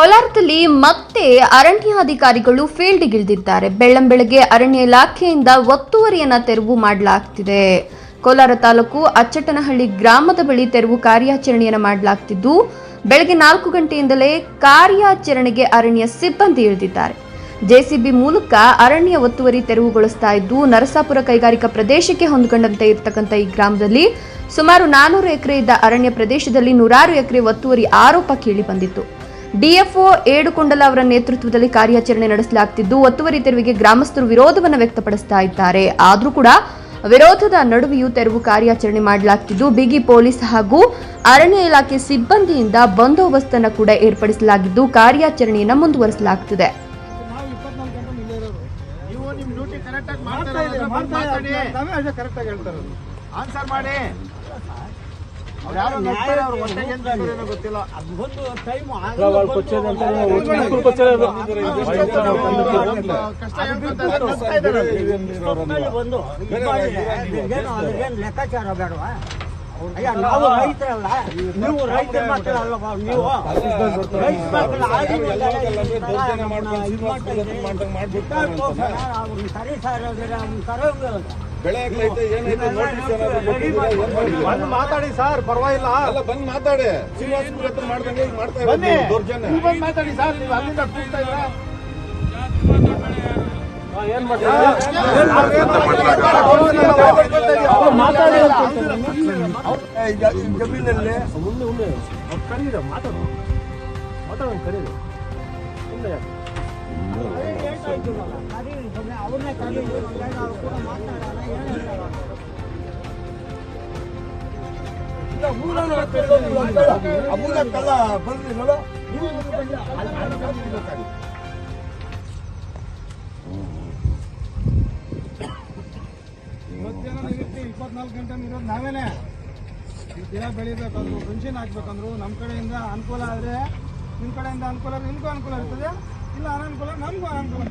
ಕೋಲಾರದಲ್ಲಿ ಮತ್ತೆ ಅರಣ್ಯಾಧಿಕಾರಿಗಳು ಫೀಲ್ಡ್ಗಿಳಿದಿದ್ದಾರೆ ಬೆಳ್ಳಂಬೆಳಗ್ಗೆ ಅರಣ್ಯ ಇಲಾಖೆಯಿಂದ ಒತ್ತುವರಿಯನ್ನ ತೆರವು ಮಾಡಲಾಗ್ತಿದೆ. ಕೋಲಾರ ತಾಲೂಕು ಅಚ್ಚಟನಹಳ್ಳಿ ಗ್ರಾಮದ ಬಳಿ ತೆರವು ಕಾರ್ಯಾಚರಣೆಯನ್ನು ಮಾಡಲಾಗ್ತಿದ್ದು, ಬೆಳಗ್ಗೆ ನಾಲ್ಕು ಗಂಟೆಯಿಂದಲೇ ಕಾರ್ಯಾಚರಣೆಗೆ ಅರಣ್ಯ ಸಿಬ್ಬಂದಿ ಇಳಿದಿದ್ದಾರೆ. ಜೆಸಿಬಿ ಮೂಲಕ ಅರಣ್ಯ ಒತ್ತುವರಿ ತೆರವುಗೊಳಿಸ್ತಾ ಇದ್ದು, ನರಸಾಪುರ ಕೈಗಾರಿಕಾ ಪ್ರದೇಶಕ್ಕೆ ಹೊಂದಿಕೊಂಡಂತೆ ಇರತಕ್ಕಂಥ ಈ ಗ್ರಾಮದಲ್ಲಿ ಸುಮಾರು ನಾನೂರು ಎಕರೆ ಇದ್ದ ಅರಣ್ಯ ಪ್ರದೇಶದಲ್ಲಿ ನೂರಾರು ಎಕರೆ ಒತ್ತುವರಿ ಆರೋಪ ಕೇಳಿ ಬಂದಿತ್ತು. ಡಿಎಫ್ಒ ಏಡುಕೊಂಡಲ ಅವರ ನೇತೃತ್ವದಲ್ಲಿ ಕಾರ್ಯಾಚರಣೆ ನಡೆಸಲಾಗ್ತಿದ್ದು, ಒತ್ತುವರಿ ತೆರವಿಗೆ ಗ್ರಾಮಸ್ಥರು ವಿರೋಧವನ್ನು ವ್ಯಕ್ತಪಡಿಸ್ತಾ ಇದ್ದಾರೆ. ಆದರೂ ಕೂಡ ವಿರೋಧದ ನಡುವೆಯೂ ತೆರವು ಕಾರ್ಯಾಚರಣೆ ಮಾಡಲಾಗ್ತಿದ್ದು, ಬಿಗಿ ಪೊಲೀಸ್ ಹಾಗೂ ಅರಣ್ಯ ಇಲಾಖೆ ಸಿಬ್ಬಂದಿಯಿಂದ ಬಂದೋಬಸ್ತನ್ನು ಕೂಡ ಏರ್ಪಡಿಸಲಾಗಿದ್ದು, ಕಾರ್ಯಾಚರಣೆಯನ್ನು ಮುಂದುವರಿಸಲಾಗುತ್ತಿದೆ ಗೊತ್ತಿಲ್ಲ ಲೆಕ್ಕಾಚಾರ ಬೇಡವಾ ಅಯ್ಯ ನಾವು ರೈತರಲ್ಲ ನೀವು ರೈತರ ಮಾತ್ರ ಅಲ್ಲವಾ ನೀವು ಬಿಟ್ಟಾಡ್ ತೋರ್ಸೋಣ, ಅವ್ರನ್ನ ಸರಿ ಸರ್ ಅವ್ರನ್ನ ಕರೆಯೋಂಗಿಲ್ಲ. ಬೆಳೆ ಆಗ್ಲೈತೆ ಏನೈತೆ ನೋಟಿಸ್ ಬಂದು ಮಾತಾಡಿ ಸರ್ ಪರವಾಗಿಲ್ಲ. ಅಲ್ಲ ಬಂದ್ ಮಾತಾಡಿ. ಶ್ರೀನಿವಾಸಪುರ ಹತ್ರ ಮಾಡ್ದಂಗೆ ಈಗ ಮಾಡ್ತಾ ದೌರ್ಜನ್ಯ. ನೀವು ಬಂದು ಮಾತಾಡಿ ಸರ್ ನೀವು ಅಲ್ಲಿಂದ ಕೂಗ್ತಾ ಇದ್ದೀರಾ? ಜಮೀನಲ್ಲಿ ಇದ್ದೀವಲ್ಲ, ಕರೀರಿ ಕರೀರಿ, ಒಂದೇನೋ ಅವ್ರು ಕೂಡ ಏನು ಇಪ್ಪತ್ನಾಲ್ಕು ಗಂಟೆ ಇರೋದು ನಾವೇನೆ ದಿನ ಬೆಳಿಬೇಕಂದ್ರು ಪೆನ್ಷನ್ ಹಾಕ್ಬೇಕಂದ್ರು ನಮ್ಮ ಕಡೆಯಿಂದ ಅನುಕೂಲ ಆದರೆ ನಿಮ್ಮ ಕಡೆಯಿಂದ ಅನುಕೂಲ ನಿಮಗೂ ಅನುಕೂಲ ಇರ್ತದೆ. ಇಲ್ಲ ಅನಾನುಕೂಲ ನಮಗೂ ಅನುಕೂಲ.